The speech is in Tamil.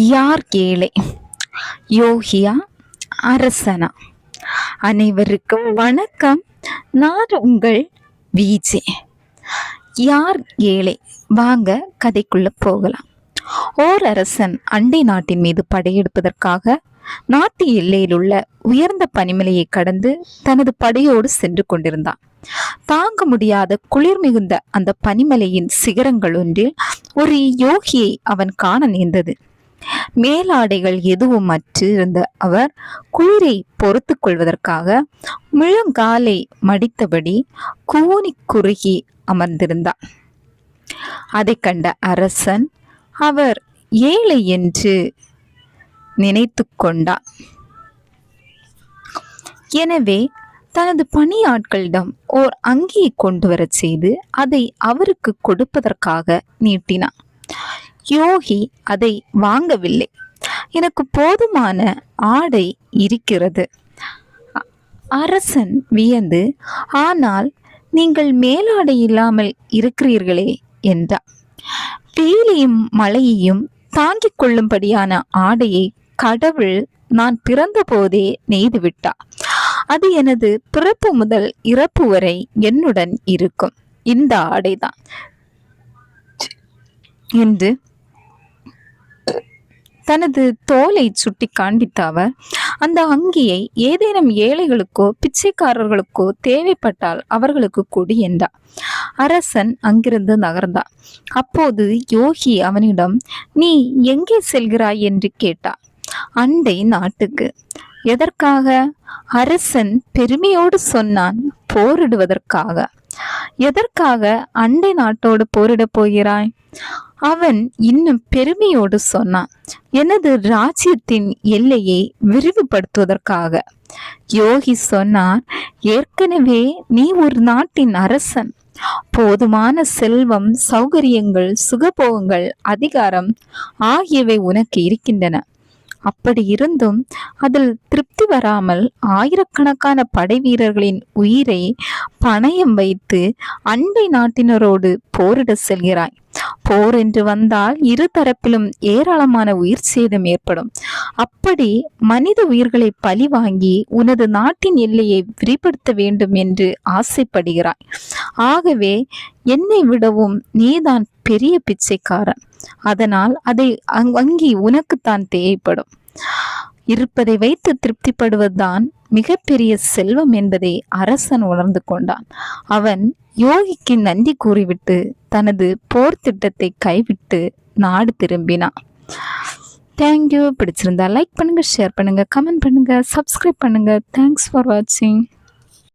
யார் ஏழை யோகியா அரசனா? அனைவருக்கும் வணக்கம். நான் உங்கள் விஜே. யார் ஏழை வாங்க கதைக்குள்ள போகலாம். ஓர் அரசன் அண்டை நாட்டின் மீது படையெடுப்பதற்காக நாட்டு எல்லையில் உள்ள உயர்ந்த பனிமலையை கடந்து தனது படையோடு சென்று கொண்டிருந்தான். தாங்க முடியாத குளிர் மிகுந்த அந்த பனிமலையின் சிகரங்கள் ஒன்றில் ஒரு யோகியை அவன் காண நேர்ந்தது. மேலாடைகள் எதுவும் அற்று இருந்த அவர் குளிரை பொறுத்து கொள்வதற்காக முழங்காலை மடித்தபடி கூனி குறுகி அமர்ந்திருந்தார். அதை கண்ட அரசன் அவர் ஏழை என்று நினைத்து கொண்டார். எனவே தனது பணியாட்களிடம் ஓர் அங்கியை கொண்டு வரச் செய்து அதை அவருக்கு கொடுப்பதற்காக நீட்டினான் யோகி அதை வாங்கவில்லை. எனக்கு போதுமான ஆடை இருக்கிறது. அரசன் வியந்து ஆனால் நீங்கள் மேலாடை இல்லாமல் இருக்கிறீர்களே என்றார் வெயிலையும் மழையையும் தாங்கிக் கொள்ளும்படியான ஆடையை கடவுள் நான் பிறந்தபோதே நெய்து விட்டார். அது எனது பிறப்பு முதல் இறப்பு வரை என்னுடன் இருக்கும். இந்த ஆடைதான். என்று தனது தோலை சுட்டி காண்பித்த அவர் அந்த அங்கியை ஏதேனும் ஏழைகளுக்கோ பிச்சைக்காரர்களுக்கோ தேவைப்பட்டால் அவர்களுக்கு கொடு என்றார். அரசன் அங்கிருந்து நகர்ந்தான். அப்போது யோகி அவனிடம் நீ எங்கே செல்கிறாய்? என்று கேட்டார். அண்டை நாட்டுக்கு. எதற்காக? அரசன் பெருமையோடு சொன்னான் போரிடுவதற்காக. எதற்காக அண்டை நாட்டோடு போரிடப் போகிறாய்? அவன் இன்னும் பெருமையோடு சொன்னான் எனது ராஜ்யத்தின் எல்லையை விரிவுபடுத்துவதற்காக. யோகி சொன்னார் ஏற்கனவே நீ ஒரு நாட்டின் அரசன். போதுமான செல்வம் சௌகரியங்கள் சுகபோகங்கள் அதிகாரம் ஆகியவை உனக்கு இருக்கின்றன. அப்படி இருந்தும் அதில் திருப்தி வராமல் ஆயிரக்கணக்கான படை வீரர்களின் உயிரை பணயம் வைத்து அண்டை நாட்டினரோடு போரிட செல்கிறாய். போர் என்று வந்தால் இரு தரப்பிலும் ஏராளமான உயிர் சேதம் ஏற்படும். அப்படி மனித உயிர்களை பழி வாங்கி உனது நாட்டின் எல்லையை விரிப்படுத்த வேண்டும் என்று ஆசைப்படுகிறாய். ஆகவே என்னை விடவும் நீதான் பெரிய பிச்சைக்காரன். அதனால் அதை அங் வங்கி உனக்குத்தான் தேவைப்படும். இருப்பதை வைத்து திருப்திப்படுவதுதான் மிகப்பெரிய செல்வம் என்பதை அரசன் உணர்ந்து கொண்டான். அவன் யோகிக்கு நன்றி கூறிவிட்டு தனது போர் திட்டத்தை கைவிட்டு நாடு திரும்பினான். தேங்க்யூ பிடிச்சிருந்தா லைக் பண்ணுங்க ஷேர் பண்ணுங்க கமெண்ட் பண்ணுங்க சப்ஸ்கிரைப் பண்ணுங்க. தேங்க்ஸ் ஃபார் வாட்சிங்